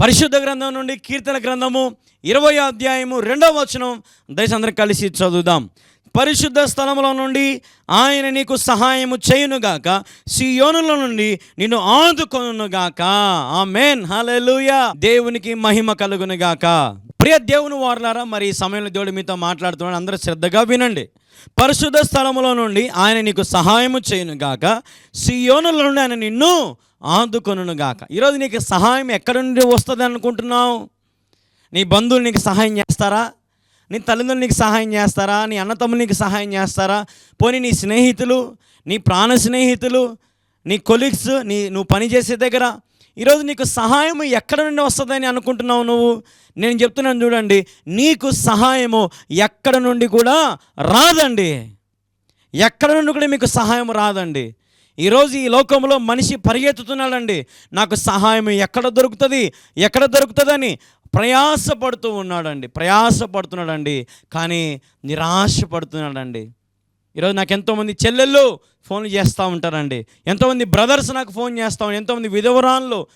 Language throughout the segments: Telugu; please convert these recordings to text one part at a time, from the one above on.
పరిశుద్ధ గ్రంథం నుండి కీర్తన గ్రంథము ఇరవై అధ్యాయము రెండవ వచనం. దయచందరం అందరం కలిసి చదువుదాం. పరిశుద్ధ స్థలములో నుండి ఆయన నీకు సహాయము చేయునుగాక సియోనుల నుండి నిన్ను ఆదుకొనుగాక ఆమెన్. హల్లెలూయా. దేవునికి మహిమ కలుగునుగాక ప్రియ దేవుని వారలారా మరి ఈ సమయంలో దేవుడు మీతో మాట్లాడుతున్నాడు. అందరూ శ్రద్ధగా వినండి. పరిశుద్ధ స్థలములో నుండి ఆయన నీకు సహాయము చేయునుగాక సియోనుల నుండి ఆయన నిన్ను ఆదుకొనుగాక. ఈరోజు నీకు సహాయం ఎక్కడి నుండి వస్తుంది అనుకుంటున్నావు? నీ బంధువులు నీకు సహాయం చేస్తారా? నీ తల్లిదండ్రులు నీకు సహాయం చేస్తారా? నీ అన్నతమ్ములు నీకు సహాయం చేస్తారా? పోనీ నీ స్నేహితులు నీ ప్రాణ స్నేహితులు నీ కొలీగ్స్ నీ నువ్వు పని చేసే దగ్గర ఈరోజు నీకు సహాయం ఎక్కడ నుండి వస్తుందని అనుకుంటున్నావు నువ్వు? నేను చెప్తున్నాను చూడండి నీకు సహాయము ఎక్కడ నుండి కూడా రాదండి. ఎక్కడ నుండి కూడా మీకు సహాయం రాదండి. ఈరోజు ఈ లోకంలో మనిషి పరిగెత్తుతున్నాడండి. నాకు సహాయం ఎక్కడ దొరుకుతుంది? ఎక్కడ దొరుకుతుందని ప్రయాసపడుతూ ఉన్నాడండి. ప్రయాసపడుతున్నాడండి. కానీ నిరాశపడుతున్నాడండి. ఈరోజు నాకు ఎంతోమంది చెల్లెళ్ళు ఫోన్లు చేస్తూ ఉంటారండి. ఎంతోమంది బ్రదర్స్ నాకు ఫోన్ చేస్తూ ఎంతోమంది విధవరాన్లు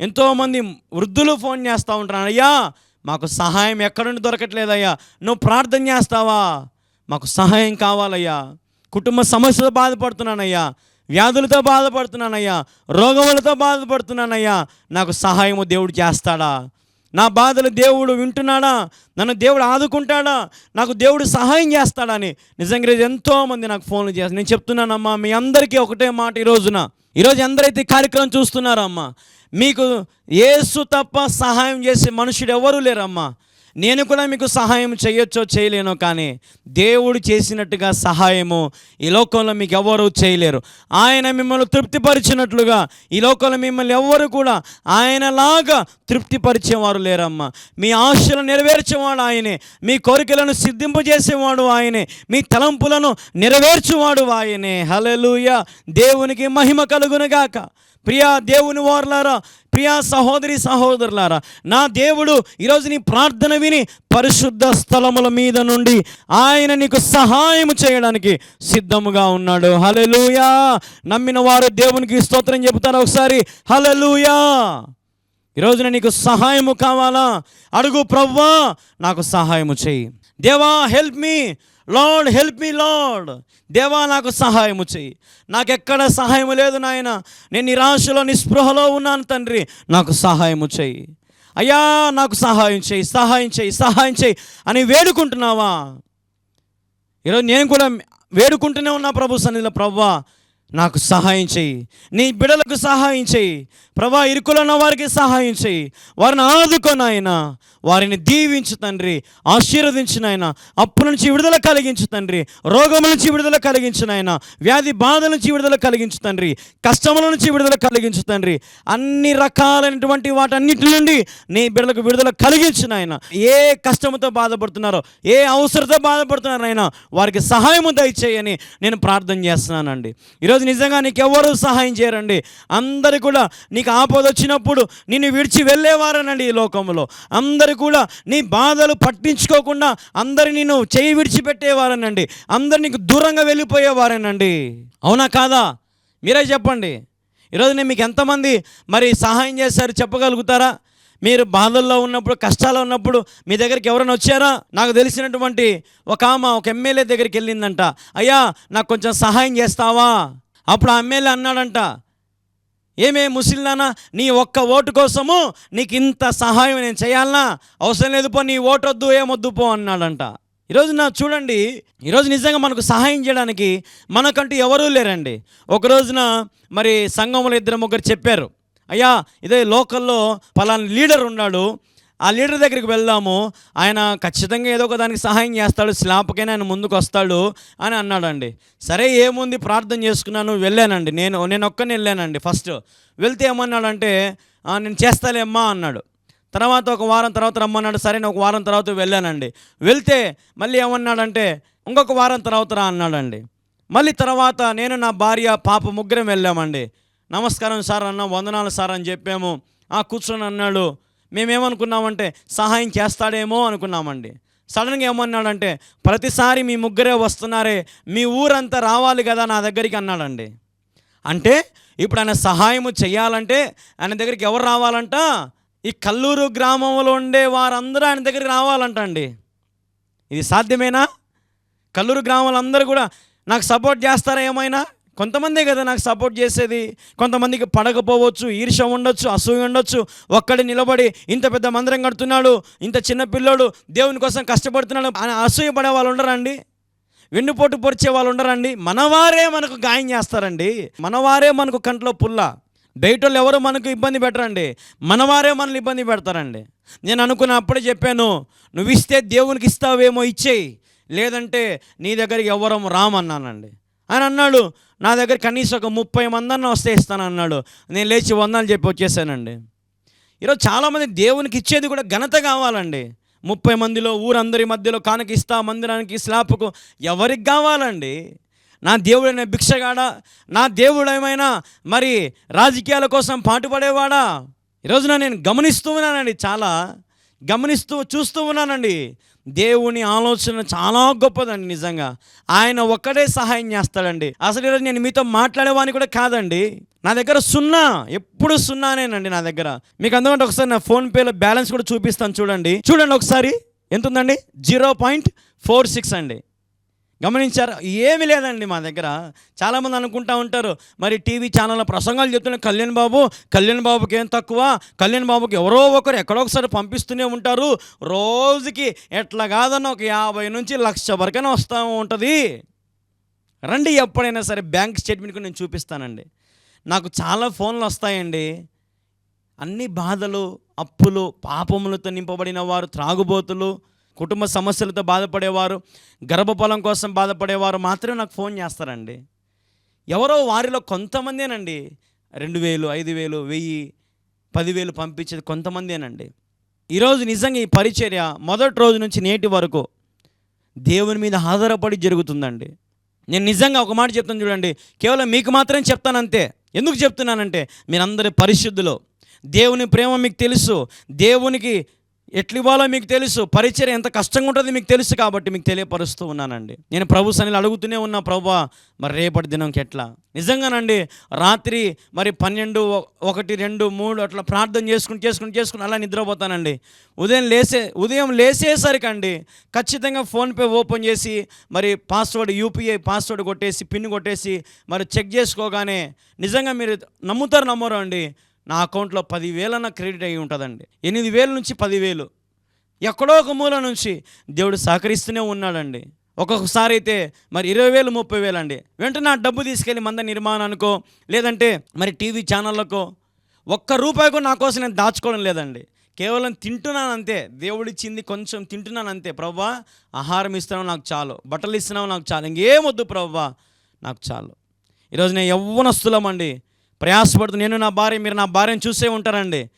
ఎంతోమంది వృద్ధులు ఫోన్ చేస్తూ ఉంటారు. అయ్యా మాకు సహాయం ఎక్కడ నుండి దొరకట్లేదయ్యా? నువ్వు ప్రార్థన చేస్తావా? మాకు సహాయం కావాలయ్యా. కుటుంబ సమస్యలు బాధపడుతున్నానయ్యా. వ్యాధులతో బాధపడుతున్నానయ్యా రోగములతో బాధపడుతున్నానయ్యా నాకు సహాయము దేవుడు చేస్తాడా? నా బాధలు దేవుడు వింటున్నాడా? నన్ను దేవుడు ఆదుకుంటాడా? నాకు దేవుడు సహాయం చేస్తాడా అని? నిజంగా ఎంతోమంది నాకు ఫోన్లు చేస్తారు నేను చెప్తున్నానమ్మా మీ అందరికీ ఒకటే మాట ఈ రోజున. ఈరోజు ఎందరైతే కార్యక్రమం చూస్తున్నారమ్మా మీకు ఏసు తప్ప సహాయం చేసే మనుషుడు ఎవరూ లేరమ్మా. నేను కూడా మీకు సహాయం చేయొచ్చో చేయలేనో కానీ దేవుడు చేసినట్టుగా సహాయము ఈ లోకంలో మీకు ఎవరు చేయలేరు. ఆయన మిమ్మల్ని తృప్తిపరిచినట్లుగా ఈ లోకంలో మిమ్మల్ని ఎవ్వరు కూడా ఆయనలాగా తృప్తిపరిచేవారు లేరమ్మా. మీ ఆశలు నెరవేర్చేవాడు ఆయనే. మీ కోరికలను సిద్ధింపజేసేవాడు ఆయనే. మీ తలంపులను నెరవేర్చువాడు ఆయనే. హలలుయ దేవునికి మహిమ కలుగునుగాక. ప్రియా దేవుని వారులారా ప్రియా సహోదరి సహోదరులారా నా దేవుడు ఈరోజు నీ ప్రార్థన విని పరిశుద్ధ స్థలముల మీద నుండి ఆయన నీకు సహాయం చేయడానికి సిద్ధముగా ఉన్నాడు. హలెలుయా నమ్మిన వారు దేవునికి స్తోత్రం చెబుతారు ఒకసారి. హలెలుయా ఈరోజున నీకు సహాయము కావాలా? అడుగు ప్రవ్వా నాకు సహాయము చెయ్యి దేవా help me lord help me lord దేవా నాకు సహాయము చెయ్యి. నాకెక్కడ సహాయము లేదు నాయన. నేను నిరాశలో నిస్పృహలో ఉన్నాను తండ్రి. నాకు సహాయము చెయ్యి. అయ్యా నాకు సహాయం చెయ్యి సహాయం చెయ్యి సహాయం చెయ్యి అని వేడుకుంటున్నావా? ఈరోజు నేను కూడా వేడుకుంటూనే ఉన్నా ప్రభు సన్నిధిలో. ప్రవ్వా నాకు సహాయం చెయ్యి నీ బిడలకు సహాయం చెయ్యి ప్రభా ఇరుకులన్న వారికి సహాయం చెయ్యి వారిని ఆదుకొనైనా వారిని దీవించు తండ్రి ఆశీర్వదించినైనా అప్పు నుంచి విడుదల కలిగించు తండ్రి రోగముల నుంచి విడుదల కలిగించినైనా వ్యాధి బాధల నుంచి విడుదల కలిగించు తండ్రి కష్టముల నుంచి విడుదల కలిగించు తండ్రి. అన్ని రకాలైనటువంటి వాటన్నిటి నుండి నీ బిడ్డలకు విడుదల కలిగించు ఏ కష్టముతో బాధపడుతున్నారో ఏ అవసరంతో బాధపడుతున్నారో వారికి సహాయము దయచేయని నేను ప్రార్థన చేస్తున్నానండి. ఈరోజు నిజంగా నీకు ఎవరు సహాయం చేయరండి. అందరు కూడా నీకు ఆపద వచ్చినప్పుడు నిన్ను విడిచి వెళ్ళేవారనండి ఈ లోకంలో. అందరు కూడా నీ బాధలు పట్టించుకోకుండా అందరు నిన్ను చేయి విడిచిపెట్టేవారనండి అందరు నీకు దూరంగా వెళ్ళిపోయేవారనండి. అవునా కాదా? మీరే చెప్పండి. ఈరోజు నేను మీకు ఎంతమంది మరి సహాయం చేశారు చెప్పగలుగుతారా? మీరు బాధల్లో ఉన్నప్పుడు కష్టాల్లో ఉన్నప్పుడు మీ దగ్గరికి ఎవరైనా వచ్చారా? నాకు తెలిసినటువంటి ఒక ఆమె ఒక ఎమ్మెల్యే దగ్గరికి వెళ్ళిందంట. అయ్యా నాకు కొంచెం సహాయం చేస్తావా? అప్పుడు ఆ ఎమ్మెల్యే అన్నాడంట ఏమే ముసిల్లానా నీ ఒక్క ఓటు కోసము నీకు ఇంత సహాయం నేను చేయాలనా? అవసరం లేదు పో నీ ఓటు వద్దు ఏమొద్దు పో అన్నాడంట. ఈరోజు నా చూడండి ఈరోజు నిజంగా మనకు సహాయం చేయడానికి మనకంటూ ఎవరూ లేరండి. ఒక రోజున మరి సంఘంలో ఇద్దరు ముగ్గురు చెప్పారు అయ్యా ఇదే లోకల్లో పలానా లీడర్ ఉన్నాడు ఆ లీడర్ దగ్గరికి వెళ్దాము. ఆయన ఖచ్చితంగా ఏదో ఒక దానికి సహాయం చేస్తాడు. స్లాప్కైనా ఆయన ముందుకు వస్తాడు అని అన్నాడండి. సరే ఏముంది? ప్రార్థన చేసుకున్నాను వెళ్ళానండి. నేను నేను ఒక్కని వెళ్ళానండి ఫస్ట్. వెళ్తే ఏమన్నాడంటే నేను చేస్తాలేమ్మా అన్నాడు. తర్వాత ఒక వారం తర్వాత రమ్మన్నాడు. సరే నేను ఒక వారం తర్వాత వెళ్ళానండి. వెళ్తే మళ్ళీ ఏమన్నాడంటే ఇంకొక వారం తర్వాత రా అన్నాడండి. మళ్ళీ తర్వాత నేను నా భార్య పాప ముగ్గురం వెళ్ళామండి. నమస్కారం సార్ అన్న వందనాలు సార్ అని చెప్పాము. ఆ కూర్చొని అన్నాడు. మేమేమనుకున్నామంటే సహాయం చేస్తాడేమో అనుకున్నామండి. సడన్గా ఏమన్నాడంటే ప్రతిసారి మీ ముగ్గురే వస్తున్నారే మీ ఊరంతా రావాలి కదా నా దగ్గరికి అన్నాడండి. అంటే ఇప్పుడు ఆయన సహాయము చేయాలంటే ఆయన దగ్గరికి ఎవరు రావాలంట? ఈ కల్లూరు గ్రామంలో ఉండే వారందరూ ఆయన దగ్గరికి రావాలంట అండి ఇది సాధ్యమేనా? కల్లూరు గ్రామాలందరూ కూడా నాకు సపోర్ట్ చేస్తారా ఏమైనా? కొంతమందే కదా నాకు సపోర్ట్ చేసేది. కొంతమందికి పడకపోవచ్చు ఈర్ష ఉండొచ్చు అసూయ ఉండొచ్చు. ఒక్కడి నిలబడి ఇంత పెద్ద మందిరం కడుతున్నాడు ఇంత చిన్న పిల్లోడు దేవుని కోసం కష్టపడుతున్నాడు అని అసూయ పడే వాళ్ళు ఉండరండి. వెన్నుపోటు పొడిచే వాళ్ళు ఉండరండి. మనవారే మనకు గాయం చేస్తారండి. మనవారే మనకు కంట్లో పుల్ల. బయట వాళ్ళు ఎవరు మనకు ఇబ్బంది పెట్టరండి. మనవారే మనల్ని ఇబ్బంది పెడతారండి. నేను అనుకున్న అప్పుడే చెప్పాను నువ్వు ఇస్తే దేవునికి ఇస్తావేమో ఇచ్చేయి. లేదంటే నీ దగ్గరికి ఎవరం రామన్నానండి. అని అన్నాడు. నా దగ్గర కనీసం ఒక ముప్పై మందన్న వస్తే ఇస్తాను అన్నాడు. నేను లేచి వందలు చెప్పి వచ్చేసానండి. ఈరోజు చాలామంది దేవునికి ఇచ్చేది కూడా ఘనత కావాలండి. ముప్పై మందిలో ఊరందరి మధ్యలో కానకిస్తా మందిరానికి స్లాప్కు ఎవరికి కావాలండి? నా దేవుడైన భిక్షగాడా? నా దేవుడు ఏమైనా మరి రాజకీయాల కోసం పాటుపడేవాడా? ఈరోజున నేను గమనిస్తూ ఉన్నానండి చాలా. గమనిస్తూ చూస్తూ ఉన్నానండి. దేవుని ఆలోచన చాలా గొప్పదండి నిజంగా. ఆయన ఒక్కడే సహాయం చేస్తాడండి. అసలు ఈరోజు నేను మీతో మాట్లాడేవాని కూడా కాదండి. నా దగ్గర సున్నా ఎప్పుడు సున్నానేనండి నా దగ్గర. మీకు అందుకంటే ఒకసారి నా ఫోన్పేలో బ్యాలెన్స్ కూడా చూపిస్తాను చూడండి. చూడండి ఒకసారి. ఎంత ఉందండి జీరో పాయింట్ ఫోర్ సిక్స్ అండి. గమనించారు? ఏమీ లేదండి మా దగ్గర. చాలామంది అనుకుంటా ఉంటారు మరి టీవీ ఛానల్లో ప్రసంగాలు చెప్తున్న కళ్యాణ్ బాబు కళ్యాణ్ బాబుకి ఏం తక్కువ? కళ్యాణ్ బాబుకి ఎవరో ఒకరు ఎక్కడొకసారి పంపిస్తూనే ఉంటారు. రోజుకి ఎట్లా కాదన్న ఒక యాభై నుంచి లక్ష వరకైనా వస్తూ ఉంటుంది. రండి ఎప్పుడైనా సరే బ్యాంక్ స్టేట్మెంట్కి నేను చూపిస్తానండి. నాకు చాలా ఫోన్లు వస్తాయండి. అన్ని బాధలు అప్పులు పాపములతో నింపబడిన వారు త్రాగుబోతులు కుటుంబ సమస్యలతో బాధపడేవారు గర్భఫలం కోసం బాధపడేవారు మాత్రమే నాకు ఫోన్ చేస్తారండి. ఎవరో వారిలో కొంతమందేనండి. రెండు వేలు ఐదు వేలు వెయ్యి పదివేలు పంపించేది కొంతమందేనండి. ఈరోజు నిజంగా ఈ పరిచర్య మొదటి రోజు నుంచి నేటి వరకు దేవుని మీద ఆధారపడి జరుగుతుందండి. నేను నిజంగా ఒక మాట చెప్తాను చూడండి. కేవలం మీకు మాత్రం చెప్తానంతే ఎందుకు చెప్తున్నానంటే మీరందరి పరిశుద్ధులు. దేవుని ప్రేమ మీకు తెలుసు. దేవునికి ఎట్లివ్వాలో మీకు తెలుసు. పరిచయం ఎంత కష్టంగా ఉంటుందో మీకు తెలుసు కాబట్టి మీకు తెలియపరుస్తూ ఉన్నానండి. నేను ప్రభు సన్నిలు అడుగుతూనే ఉన్నా ప్రభా మరి రేపటి దినంకి ఎట్లా? నిజంగానండి రాత్రి మరి పన్నెండు ఒకటి రెండు మూడు అట్లా ప్రార్థన చేసుకుని చేసుకుని చేసుకుని అలా నిద్రపోతానండి. ఉదయం లేసే ఉదయం లేసేసరికి అండి ఖచ్చితంగా ఫోన్పే ఓపెన్ చేసి మరి పాస్వర్డ్ యూపీఐ పాస్వర్డ్ కొట్టేసి పిన్ కొట్టేసి మరి చెక్ చేసుకోగానే నిజంగా మీరు నమ్ముతారు నమ్మరు అండి. నా అకౌంట్లో పదివేలన్న క్రెడిట్ అయి ఉంటుందండి. ఎనిమిది వేల నుంచి పదివేలు. ఎక్కడో ఒక మూల నుంచి దేవుడు సహకరిస్తూనే ఉన్నాడండి. ఒక్కొక్కసారి అయితే మరి ఇరవై వేలు ముప్పై వేలు అండి వెంటనే ఆ డబ్బు తీసుకెళ్ళి మంద నిర్మాణానికో లేదంటే మరి టీవీ ఛానళ్ళకో ఒక్క రూపాయికో నా కోసం నేను దాచుకోవడం లేదండి. కేవలం తింటున్నాను అంతే. దేవుడిచ్చింది కొంచెం తింటున్నాను అంతే. ప్రవ్వా ఆహారం ఇస్తున్నావు నాకు చాలు. బట్టలు ఇస్తున్నావు నాకు చాలు. ఇంకేం వద్దు ప్రవ్వా నాకు చాలు. ఈరోజు నేను యవ్వనస్తులమండి. ప్రయాసపడుతూ నేను నా భార్య మీరు నా భార్యను చూసే ఉంటారండి.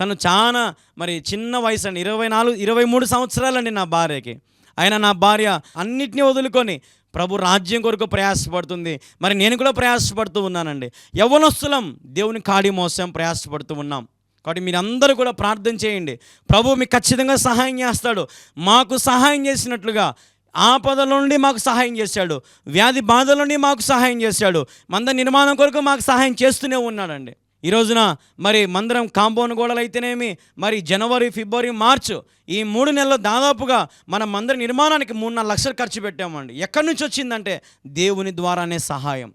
తను చాలా మరి చిన్న వయసు అండి ఇరవై నాలుగు ఇరవై మూడు సంవత్సరాలండి నా భార్యకి. అయినా నా భార్య అన్నిటినీ వదులుకొని ప్రభు రాజ్యం కొరకు ప్రయాసపడుతుంది. మరి నేను కూడా ప్రయాసపడుతూ ఉన్నానండి. యవ్వనస్తులం దేవుని కాడి మోసం ప్రయాసపడుతూ ఉన్నాం. కాబట్టి మీరందరూ కూడా ప్రార్థన చేయండి. ప్రభు మీకు ఖచ్చితంగా సహాయం చేస్తాడు. మాకు సహాయం చేసినట్లుగా ఆపదల నుండి మాకు సహాయం చేశాడు. వ్యాధి బాధల నుండి మాకు సహాయం చేశాడు. మంద నిర్మాణం కొరకు మాకు సహాయం చేస్తూనే ఉన్నాడండి. ఈ రోజున మరి మందిరం కాంపౌండ్ గోడలు అయితేనేమి మరి జనవరి ఫిబ్రవరి మార్చ్ ఈ మూడు నెలలు దాదాపుగా మన మందిర నిర్మాణానికి మూడున్నర లక్షలు ఖర్చు పెట్టామండి. ఎక్కడి నుంచి వచ్చిందంటే దేవుని ద్వారానే సహాయం.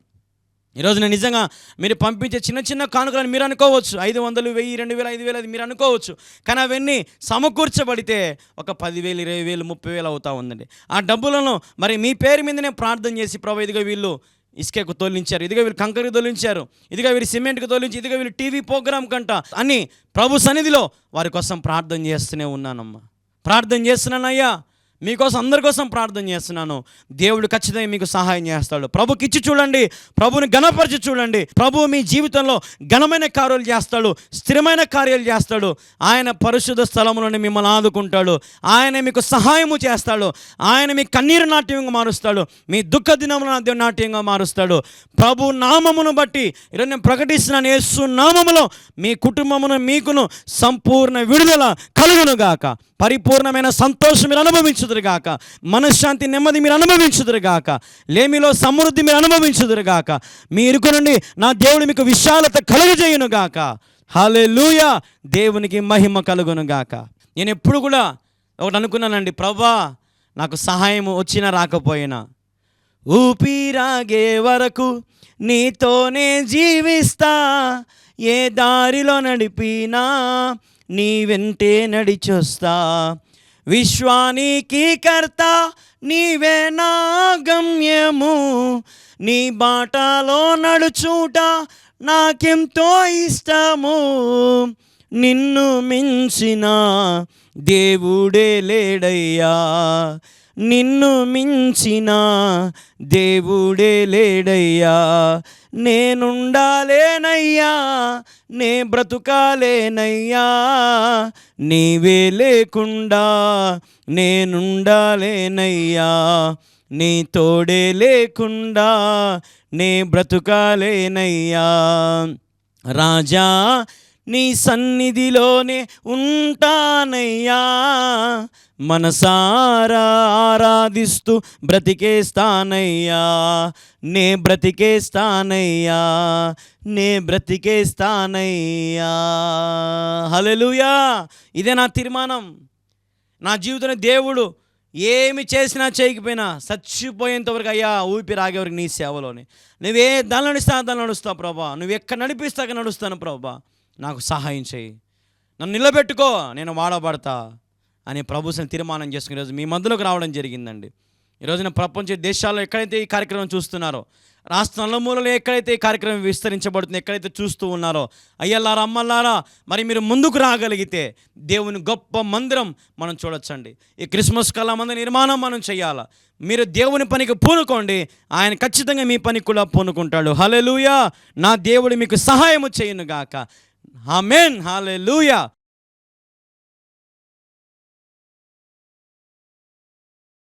ఈరోజు నేను నిజంగా మీరు పంపించే చిన్న చిన్న కానుకలను మీరు అనుకోవచ్చు. ఐదు వందలు వెయ్యి రెండు వేలు ఐదు వేలు అది మీరు అనుకోవచ్చు. కానీ అవన్నీ సమకూర్చబడితే ఒక పదివేలు ఇరవై వేలు ముప్పై వేలు అవుతా ఉందండి. ఆ డబ్బులను మరి మీ పేరు మీదనే ప్రార్థన చేసి ప్రభు ఇదిగో వీళ్ళు ఇసుకకు తోలించారు ఇదిగో వీళ్ళు కంకరికి తోలించారు ఇదిగో వీళ్ళు సిమెంట్కి తోలించి ఇదిగో వీళ్ళు టీవీ ప్రోగ్రామ్ కంట అని ప్రభు సన్నిధిలో వారి కోసం ప్రార్థన చేస్తూనే ఉన్నానమ్మా. ప్రార్థన చేస్తున్నానయ్యా. మీకోసం అందరి కోసం ప్రార్థన చేస్తున్నాను. దేవుడు ఖచ్చితంగా మీకు సహాయం చేస్తాడు. ప్రభుకి ఇచ్చి చూడండి. ప్రభుని ఘనపరిచి చూడండి. ప్రభు మీ జీవితంలో ఘనమైన కార్యాలు చేస్తాడు. స్థిరమైన కార్యాలు చేస్తాడు. ఆయన పరిశుద్ధ స్థలములను మిమ్మల్ని ఆదుకుంటాడు. ఆయన మీకు సహాయము చేస్తాడు. ఆయన మీ కన్నీరు నాట్యంగా మారుస్తాడు. మీ దుఃఖ దినములను నాట్యంగా మారుస్తాడు. ప్రభు నామమును బట్టి ఈరోజు నేను ప్రకటిస్తున్న యేసు నామములో మీ కుటుంబమును మీకును సంపూర్ణ విడుదల కలుగునుగాక. పరిపూర్ణమైన సంతోషం మీరు అనుభవించుదురుగాక. మనశ్శాంతి నెమ్మది మీరు అనుభవించుదురు గాక లేమిలో సమృద్ధి మీరు అనుభవించుదురు గాక మీ ఇరుకు నుండి నా దేవుడు మీకు విశాలత కలుగజేయును గాక లూయ దేవునికి మహిమ కలుగునుగాక. నేను ఎప్పుడు కూడా ఒకటి అనుకున్నానండి ప్రభా నాకు సహాయం వచ్చినా రాకపోయినా. ఊపిరాగే వరకు నీతోనే జీవిస్తా. ఏ దారిలో నడిపినా నీ వెంటే నడిచొస్తా. విశ్వానికి కర్త నీవే నా గమ్యము. నీ బాటలో నడుచుట నాకెంతో ఇష్టము. నిన్ను మించిన దేవుడే లేడయ్యా. నిన్ను మించిన దేవుడే లేడయ్యా. నేనుండాలేనయ్యా నే బ్రతుకాలేనయ్యా. నీవే లేకుండా నేనుండాలేనయ్యా. నీ తోడే లేకుండా నే బ్రతుకాలేనయ్యా. రాజా నీ సన్నిధిలోనే ఉంటానయ్యా. మనసారా ఆరాధిస్తూ బ్రతికేస్తానయ్యా. నే బ్రతికేస్తానయ్యా. నే బ్రతికేస్తానయ్యా. హల్లెలూయా. ఇదే నా తీర్మానం. నా జీవితంలో దేవుడు ఏమి చేసినా చేయకపోయినా చచ్చిపోయేంత వరకు అయ్యా ఊపి రాగేవరకు నీ సేవలోనే. నువ్వే దానిలో నడుస్తా దానిలో నడుస్తావు ప్రభా. నువ్వు ఎక్కడ నడిపిస్తాక నడుస్తాను ప్రభా. నాకు సహాయం చేయి. నన్ను నిలబెట్టుకో నేను వాడబడతా అని ప్రభుత్వం తీర్మానం చేసుకునే రోజు మీ మధ్యలోకి రావడం జరిగిందండి. ఈరోజున ప్రపంచ దేశాల్లో ఎక్కడైతే ఈ కార్యక్రమం చూస్తున్నారో రాష్ట్ర నలుమూలలో ఎక్కడైతే ఈ కార్యక్రమం విస్తరించబడుతుందో ఎక్కడైతే చూస్తూ ఉన్నారో అయ్యల్లారా అమ్మల్లారా మరి మీరు ముందుకు రాగలిగితే దేవుని గొప్ప మందిరం మనం చూడొచ్చండి. ఈ క్రిస్మస్ కళ మందిర నిర్మాణం మనం చేయాలా? మీరు దేవుని పనికి పూనుకోండి. ఆయన ఖచ్చితంగా మీ పనికి కూడా పూనుకుంటాడు. హలెలూయా నా దేవుడు మీకు సహాయము చేయను Amen. Hallelujah.